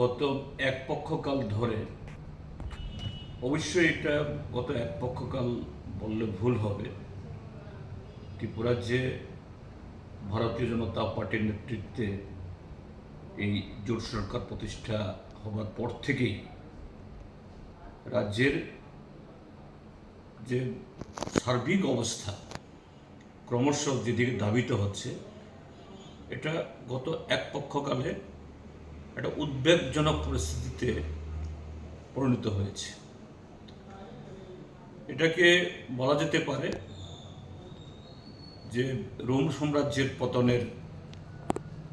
গত এক পক্ষকাল ধরে, অবশ্যই এটা গত এক পক্ষকাল বললে ভুল হবে। ত্রিপুরার যে ভারতীয় জনতা পার্টির নেতৃত্বে এই জোট সরকার প্রতিষ্ঠা হবার পর থেকেই রাজ্যের যে সার্বিক অবস্থা ক্রমশ যেদিকে ধাবিত হচ্ছে, এটা গত এক পক্ষকালে একটা উদ্বেগজনক পরিস্থিতিতে পরিণত হয়েছে। এটাকে বলা যেতে পারে যে রোম সাম্রাজ্যের পতনের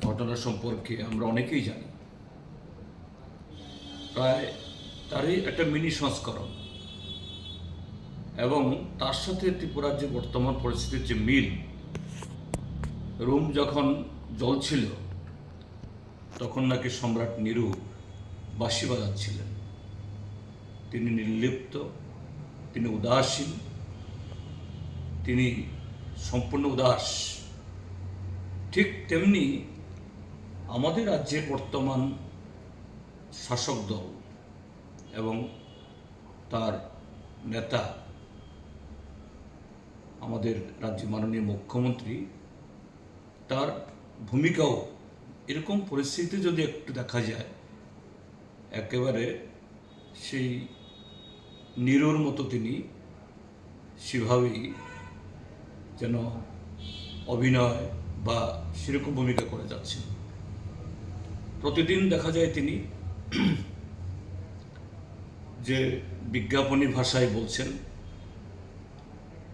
ঘটনা সম্পর্কে আমরা অনেকেই জানি। প্রায় তারই একটা মিনি সংস্করণ এবং তার সাথে ত্রিপুরার যে বর্তমান পরিস্থিতির যে মিল, রোম যখন জ্বলছিল তখন নাকি সম্রাট নিরু বাঁশি বাজাচ্ছিলেন। তিনি নির্লিপ্ত, তিনি উদাসীন, তিনি সম্পূর্ণ উদাস। ঠিক তেমনি আমাদের রাজ্যের বর্তমান শাসক দল এবং তার নেতা, আমাদের রাজ্যের মাননীয় মুখ্যমন্ত্রী, তার ভূমিকাও এরকম পরিস্থিতি যদি একটু দেখা যায়, একেবারে সেই নিরোর মতো তিনি সেভাবেই যেন অভিনয় বা সেরকম ভূমিকা করে যাচ্ছেন। প্রতিদিন দেখা যায় তিনি যে বিজ্ঞাপনী ভাষায় বলছেন,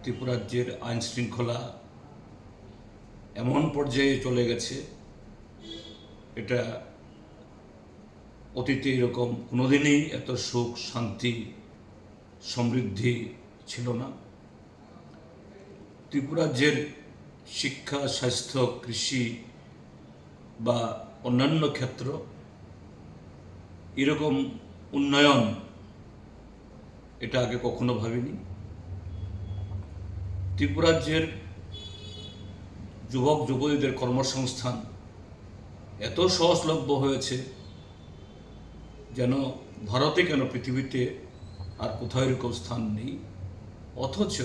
ত্রিপুরাজ্যের আইন শৃঙ্খলা এমন পর্যায়ে চলে গেছে এটা অতীতে এরকম কোনোদিনই এত সুখ, শান্তি, সমৃদ্ধি ছিল না। ত্রিপুরাজ্যের শিক্ষা, স্বাস্থ্য, কৃষি বা অন্যান্য ক্ষেত্র এরকম উন্নয়ন এটা আগে কখনো ভাবিনি। ত্রিপুরাজ্যের যুবক, যুবতীদের কর্মসংস্থান এত সহজলভ্য হয়েছে যেন ভারতে কেন পৃথিবীতে আর কোথাও এরকম স্থান নেই? অথচ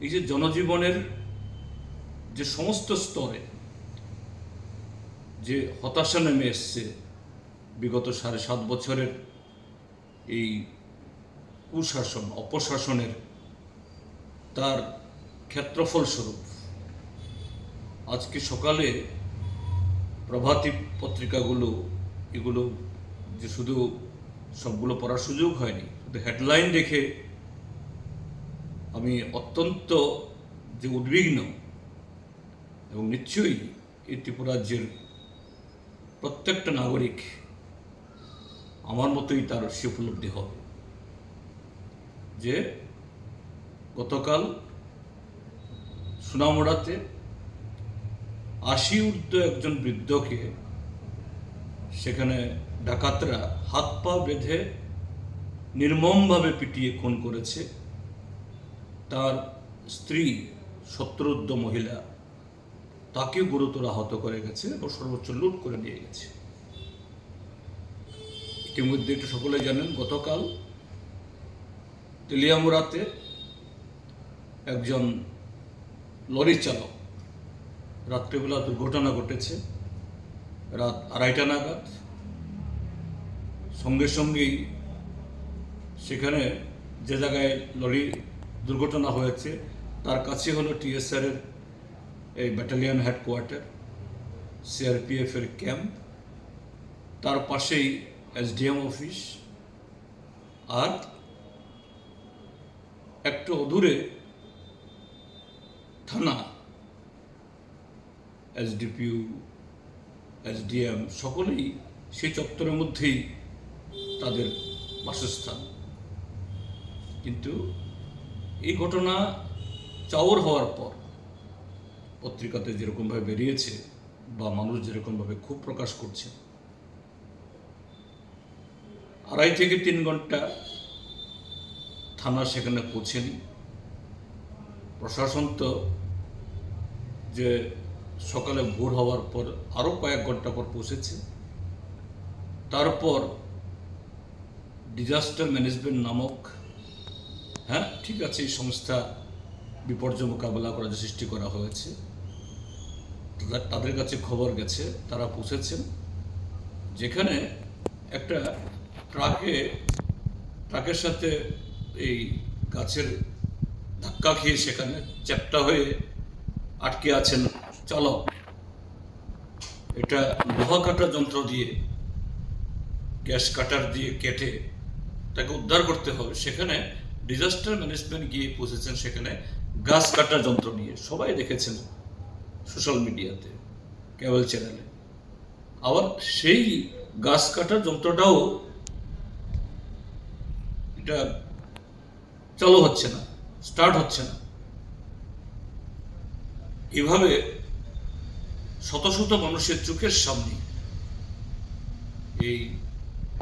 এই যে জনজীবনের যে সমস্ত স্তরে যে হতাশা নেমে এসছে, বিগত সাড়ে সাত বছরের এই কুশাসন, অপশাসনের তার ক্ষেত্রফলস্বরূপ, আজকে সকালে প্রভাতী পত্রিকাগুলো, এগুলো যে শুধু সবগুলো পড়ার সুযোগ হয়নি, শুধু হেডলাইন দেখে আমি অত্যন্ত যে উদ্বিগ্ন এবং নিশ্চয়ই এই ত্রিপুরাজ্যের প্রত্যেকটা নাগরিক আমার মতোই তার সে উপলব্ধি হবে যে গতকাল সুনামুড়াতে আশি ঊর্ধ্ব একজন বৃদ্ধকে সেখানে ডাকাতরা হাত পা বেঁধে নির্মমভাবে পিটিয়ে খুন করেছে। তার স্ত্রী সত্তরোদ্ধ মহিলা তাকে গুরুতর আহত করে গেছে এবং সর্বোচ্চ লুট করে নিয়ে গেছে। ইতিমধ্যে একটু সকলে জানেন, গতকাল তেলিয়ামুড়াতে একজন লরি চালক রাত্রিবেলা দুর্ঘটনা ঘটেছে। রাত আড়াইটা নাগাদ। সঙ্গে সঙ্গেই সেখানে যে জায়গায় লরি দুর্ঘটনা হয়েছে, তার কাছে হলো টিএসআরের এই ব্যাটালিয়ন হেডকোয়ার্টার সিআরপিএফের ক্যাম্প তার পাশেই এসডিএম অফিস আর একটু অদূরে থানা এসডিপিউ এসডিএম সকলেই সেই চত্বরের মধ্যেই তাদের বাসস্থান। কিন্তু এই ঘটনা চাওর হওয়ার পর পত্রিকাতে যেরকমভাবে বেরিয়েছে বা মানুষ যেরকমভাবে খুব প্রকাশ করছে, আড়াই থেকে তিন ঘণ্টা থানা সেখানে পৌঁছেনি। প্রশাসন তো যে সকালে ভোর হওয়ার পর আরও কয়েক ঘণ্টা পর পৌঁছেছে। তারপর ডিজাস্টার ম্যানেজমেন্ট নামক হ্যাঁ ঠিক আছে, এই সংস্থা বিপর্যয় মোকাবেলা করার সৃষ্টি করা হয়েছে তাদের- কাছে খবর গেছে, তারা পৌঁছেছেন। যেখানে একটা ট্রাকে, ট্রাকের সাথে এই গাছের ধাক্কা খেয়ে সেখানে চ্যাপটা হয়ে আটকে আছেন চালক এটা লোহা কাটা যন্ত্র দিয়ে, গ্যাস কাটার দিয়ে কেটে তাকে উদ্ধার করতে হবে। সেখানে ডিজাস্টার ম্যানেজমেন্ট গিয়ে পৌঁছেছেন, সেখানে গাছ কাটার যন্ত্র নিয়ে। সবাই দেখেছেন সোশ্যাল মিডিয়াতে কেবল চ্যানেলে আবার সেই গাছ কাটার যন্ত্রটাও এটা চালু হচ্ছে না স্টার্ট হচ্ছে না। এভাবে শত শত মানুষের চোখের সামনে এই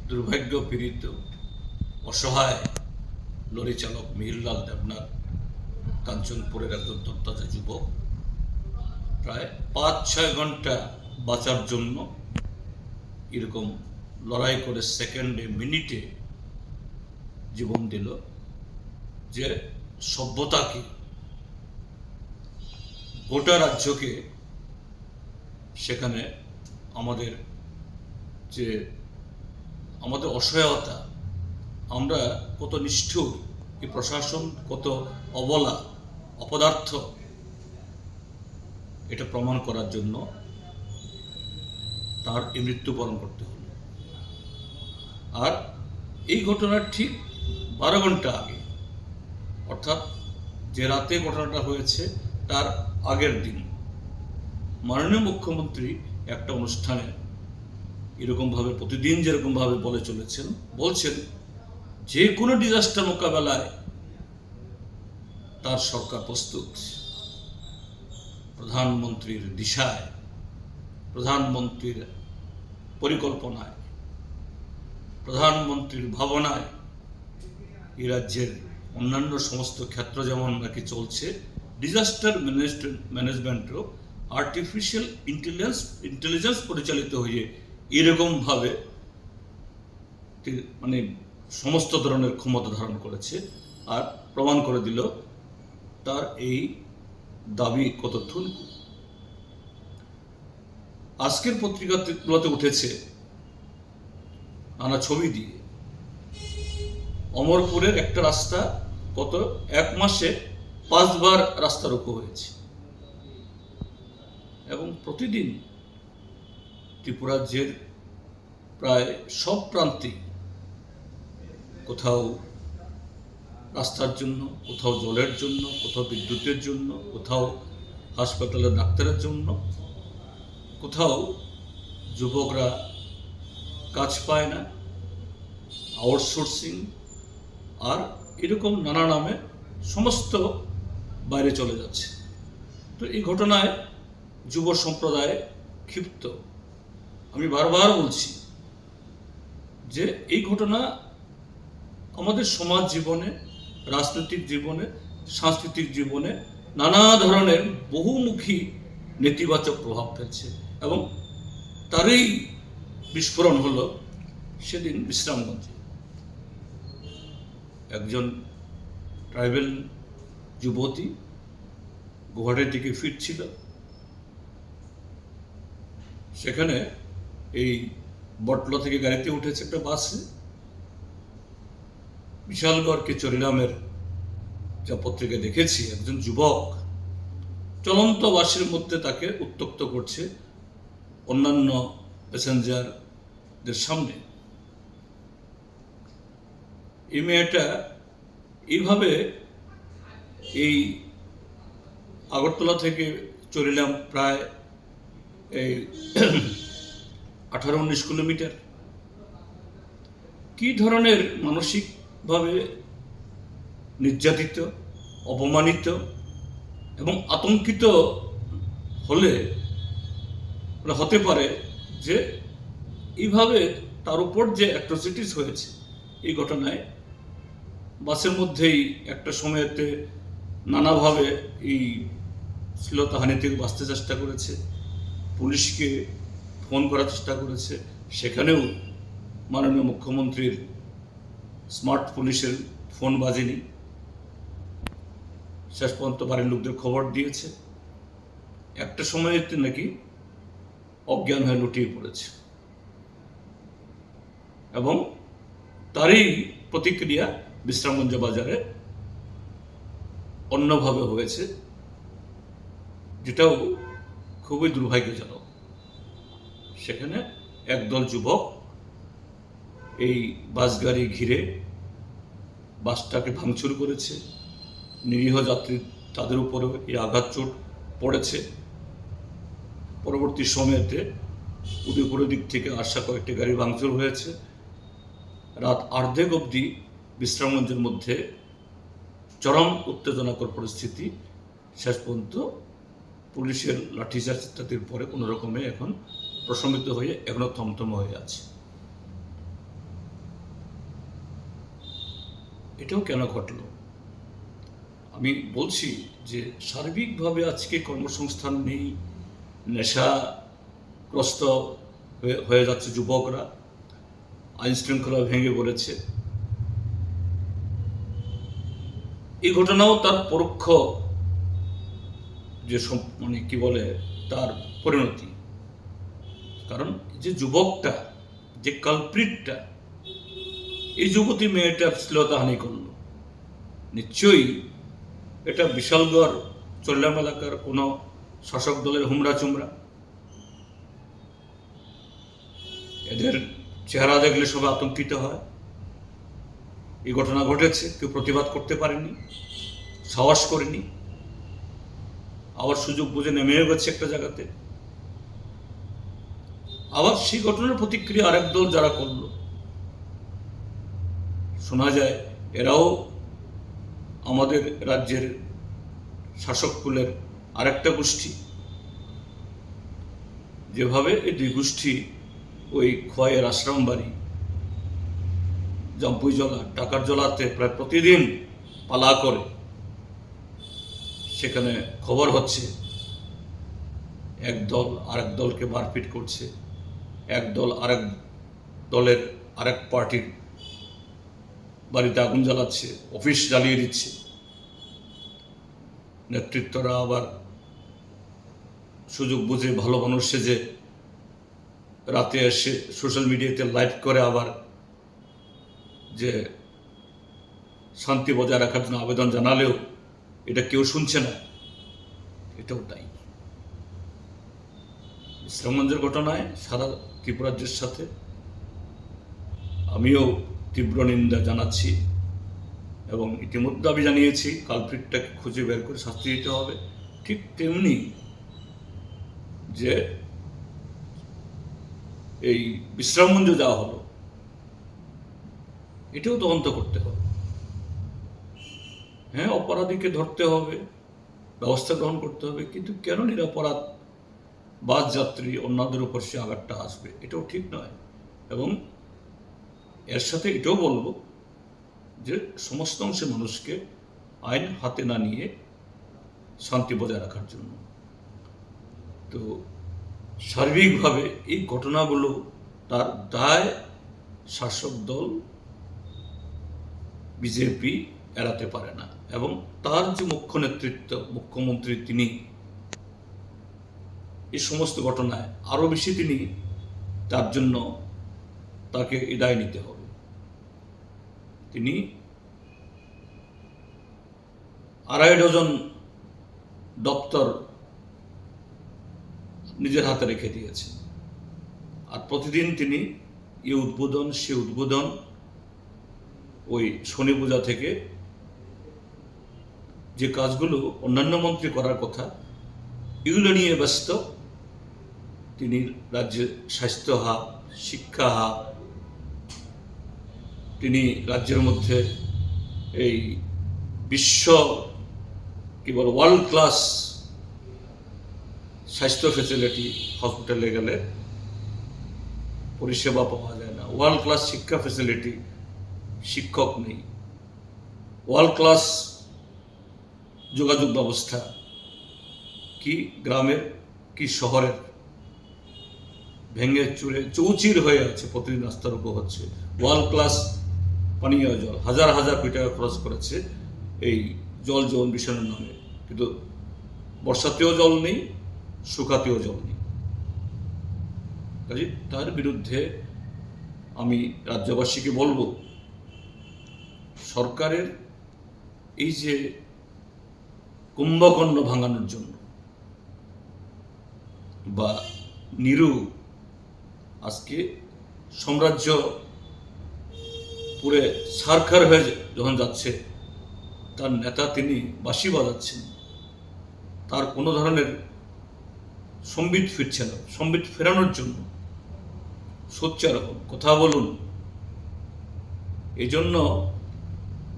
দুর্ভাগ্য পীড়িত, অসহায় লরি চালক মিহিরলাল দেবনাথ, কাঞ্চনপুরের একজন তত্তাজা যুবক, প্রায় পাঁচ ছয় ঘণ্টা বাঁচার জন্য এরকম লড়াই করে সেকেন্ডে মিনিটে জীবন দিল যে সভ্যতাকে গোটা রাজ্যকে সেখানে আমাদের যে আমাদের অসহায়তা, আমরা কত নিষ্ঠুর এই প্রশাসন কত অবলা, অপদার্থ, এটা প্রমাণ করার জন্য তার এই মৃত্যুবরণ করতে হলো। আর এই ঘটনার ঠিক বারো ঘণ্টা আগে, অর্থাৎ যে রাতে ঘটনাটা হয়েছে, তার আগের দিন। মাননীয় মুখ্যমন্ত্রী একটা অনুষ্ঠানে এরকমভাবে, প্রতিদিন যেরকমভাবে বলে চলেছেন, বলছেন, যে কোনো ডিজাস্টার মোকাবেলায় তার সরকার প্রস্তুত। প্রধানমন্ত্রীর দিশায়, প্রধানমন্ত্রীর পরিকল্পনায়, প্রধানমন্ত্রীর ভাবনায় এই রাজ্যের অন্যান্য সমস্ত ক্ষেত্র যেমন নাকি চলছে ডিজাস্টার ম্যানেজমেন্টও আর্টিফিশিয়াল ইন্টেলিজেন্স ইন্টেলিজেন্স পরিচালিত হয়ে এরকমভাবে মানে সমস্ত ধরনের ক্ষমতা ধারণ করেছে আর প্রমাণ করে দিল তার এই দাবি কত ঠুনকু আজকের পত্রিকাগুলোতে উঠেছে নানা ছবি দিয়ে। অমরপুরের একটা রাস্তা গত এক মাসে পাঁচবার রাস্তা রোকো হয়েছে। এবং প্রতিদিন ত্রিপুরাজ্যের প্রায় সব প্রান্তে কোথাও রাস্তার জন্য, কোথাও জলের জন্য, কোথাও বিদ্যুতের জন্য, কোথাও হাসপাতালের ডাক্তারের জন্য, কোথাও যুবকরা কাজ পায় না আউটসোর্সিং আর এরকম নানা নামে সমস্ত বাইরে চলে যাচ্ছে। তো এই ঘটনায় যুব সম্প্রদায় ক্ষিপ্ত। আমি বারবার বলছি যে এই ঘটনা আমাদের সমাজ জীবনে, রাজনৈতিক জীবনে, সাংস্কৃতিক জীবনে নানা ধরনের বহুমুখী নেতিবাচক প্রভাব ফেলছে এবং তারই বিস্ফোরণ হলো সেদিন বিশ্রামগঞ্জে। একজন ট্রাইবেল যুবতী গুয়াহাটি থেকে ফিরছিল। সেখানে এই বটলা থেকে গাড়িতে উঠেছে একটা বাসে। বিশালগড়কে চরিলামের যা পত্রিকায় দেখেছি, একজন যুবক। চলন্ত বাসের মধ্যে তাকে উত্তক্ত করছে অন্যান্য প্যাসেঞ্জারদের সামনে। এই মেয়েটা এইভাবে এই আগরতলা থেকে চলিলাম প্রায় এই আঠারো উনিশ কিলোমিটার। কি ধরনের মানসিকভাবে নির্যাতিত, অপমানিত এবং আতঙ্কিত হলে মানে হতে পারে যে এইভাবে তার উপর যে অ্যাট্রোসিটিস হয়েছে, এই ঘটনায় বাসের মধ্যেই একটা সময়তে নানাভাবে এই শ্লীলতাহানি থেকে বাঁচতে চেষ্টা করেছে। পুলিশকে ফোন করার চেষ্টা করেছে। সেখানেও মাননীয় মুখ্যমন্ত্রীর স্মার্ট পুলিশের ফোন বাজেনি। শেষ পর্যন্ত বাড়ির লোকদের খবর দিয়েছে। একটা সময়তে নাকি অজ্ঞান হয়ে লুটিয়ে পড়েছে। এবং তারই প্রতিক্রিয়া বিশ্রামগঞ্জ বাজারে অন্যভাবে হয়েছে, যেটাও খুবই দুর্ভাগ্যজনক। সেখানে একদল যুবক এই বাস গাড়ি ঘিরে বাসটাকে ভাঙচুর করেছে। নিরীহ যাত্রী তাদের উপরেও এই আঘাত চোট পড়েছে। পরবর্তী সময়েতে উদয়পুরের দিক থেকে আসা কয়েকটি গাড়ি ভাঙচুর হয়েছে। রাত আর্ধেক অবধি বিশ্রামগঞ্জের মধ্যে চরম উত্তেজনাকর পরিস্থিতি শেষ পর্যন্ত পুলিশের লাঠিচার্জ ইত্যাদির পরে কোনো রকমে এখন প্রশমিত হয়ে এখনও থমথম হয়ে আছে। এটাও কেন ঘটলো? আমি বলছি যে সার্বিকভাবে আজকে কর্মসংস্থান নেই নেশাগ্রস্ত হয়ে- হয়ে যাচ্ছে যুবকরা, আইন শৃঙ্খলা ভেঙে পড়েছে। এই ঘটনাও তার পরোক্ষ যে মানে কি বলে, তার পরিণতি। কারণ যে যুবকটা, যে কালপ্রিটটা এই যুবতী মেয়েটা শ্লীলতাহানি করল। নিশ্চয়ই এটা বিশালগড় চল্লাম এলাকার কোনো শাসক দলের হুমরা চুমরা এদের চেহারা দেখলে সবাই আতঙ্কিত হয়। এই ঘটনা ঘটেছে, কেউ প্রতিবাদ করতে পারেনি, সাহস করেনি। আবার সুযোগ বুঝে নেমেও গেছে একটা জায়গাতে। আবার সেই ঘটনার প্রতিক্রিয়া আরেক দল যারা করল। শোনা যায়, এরাও আমাদের রাজ্যের শাসক কুলের আরেকটা গোষ্ঠী। যেভাবে এই দুই গোষ্ঠী ওই খোয়াইয়ের আশ্রম বাড়ি, জম্পুই জলা টাকার জলাতে প্রায় প্রতিদিন পালা করে। সেখানে খবর হচ্ছে, এক দল আরেক দলকে মারপিট করছে, এক দল আরেক দলের আরেক পার্টির বাড়িতে আগুন জ্বালাচ্ছে, অফিস জ্বালিয়ে দিচ্ছে। নেতৃত্বরা আবার সুযোগ বুঝে ভালো মানুষ সেজে রাতে এসে সোশ্যাল মিডিয়াতে লাইভ করে আবার যে শান্তি বজায় রাখার জন্য আবেদন জানালেও এটা কেউ শুনছে না। এটাও তাই। ইসলামগঞ্জের ঘটনায় সারা ত্রিপুরাজ্যের সাথে আমিও তীব্র নিন্দা জানাচ্ছি এবং ইতিমধ্যে আমি জানিয়েছি, কালপ্রিটটাকে খুঁজে বের করে শাস্তি দিতে হবে। ঠিক তেমনি যে এই বিশ্রামগঞ্জ যাওয়া হলো, এটাও তদন্ত করতে হবে। হ্যাঁ অপরাধীকে ধরতে হবে, ব্যবস্থা গ্রহণ করতে হবে, কিন্তু কেন নিরাপরাধ বাস যাত্রী অন্যদের উপর সে আঘাতটা আসবে? এটাও ঠিক নয়। এবং এর সাথে এটাও বলব যে সমস্ত অংশে মানুষকে আইন হাতে না নিয়ে শান্তি বজায় রাখার জন্য। তো সার্বিকভাবে এই ঘটনাগুলো তার দায় শাসক দল, বিজেপি এড়াতে পারে না। এবং তার যে মুখ্য নেতৃত্ব, মুখ্যমন্ত্রী তিনি, এই সমস্ত ঘটনায় আরও বেশি তিনি তার জন্য তাকে দায় নিতে হবে। তিনি আড়াই ডজন দপ্তর নিজের হাতে রেখে দিয়েছেন। আর প্রতিদিন তিনি এ উদ্বোধন, সে উদ্বোধন ওই শনি পূজা থেকে যে কাজগুলো অন্যান্য মন্ত্রী করার কথা, এগুলো নিয়ে ব্যস্ত। তিনি রাজ্যে স্বাস্থ্য হাব শিক্ষা হাব তিনি রাজ্যের মধ্যে এই বিশ্ব, কি বল ওয়ার্ল্ড ক্লাস স্বাস্থ্য ফেসিলিটি হসপিটালে গেলে পরিষেবা পাওয়া যায় না। ওয়ার্ল্ড ক্লাস শিক্ষা ফেসিলিটি শিক্ষক নেই। ওয়ার্ল্ড ক্লাস যোগাযোগ ব্যবস্থা কি গ্রামের, কি শহরের? ভেঙে চুরে চৌচির হয়ে আছে, প্রতিদিন রাস্তার উপর হচ্ছে। ওয়ার্ল্ড ক্লাস পানীয় জল, হাজার হাজার কোটি টাকা খরচ করেছে এই জল জীবন মিশনের নামে। কিন্তু বর্ষাতেও জল নেই, শুকাতেও জল নেই। কাজে, তার বিরুদ্ধে আমি রাজ্যবাসীকে বলব, সরকারের এই যে কুম্ভকর্ণ ভাঙানোর জন্য। বা নিরু আজকে সাম্রাজ্য পুরে সারখার হয়ে যখন যাচ্ছে, তার নেতা তিনি বাঁশি বাজাচ্ছেন। তার কোনো ধরনের সম্বিত ফিরছে না। সম্বিত ফেরানোর জন্য সোচ্চার হন, কথা বলুন। এজন্য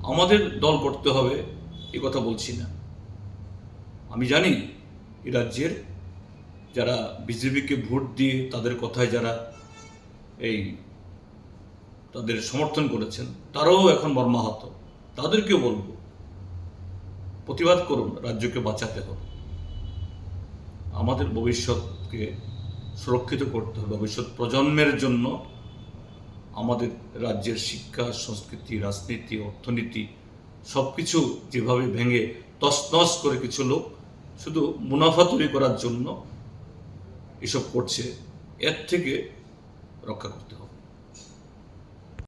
আমাদের দল করতে হবে, এ কথা বলছি না। আমি জানি এ রাজ্যের যারা বিজেপিকে ভোট দিয়ে তাদের কথায় যারা এই তাদের সমর্থন করেছেন, তারাও এখন মর্মাহত। তাদেরকেও বলব, প্রতিবাদ করুন, রাজ্যকে বাঁচাতে হবে। আমাদের ভবিষ্যৎকে সুরক্ষিত করতে হবে। ভবিষ্যৎ প্রজন্মের জন্য আমাদের রাজ্যের শিক্ষা, সংস্কৃতি, রাজনীতি, অর্থনীতি সব কিছু যেভাবে ভেঙে তছনছ করে কিছু লোক শুধু মুনাফা তৈরি করার জন্য এসব করছে এর থেকে রক্ষা করতে হবে।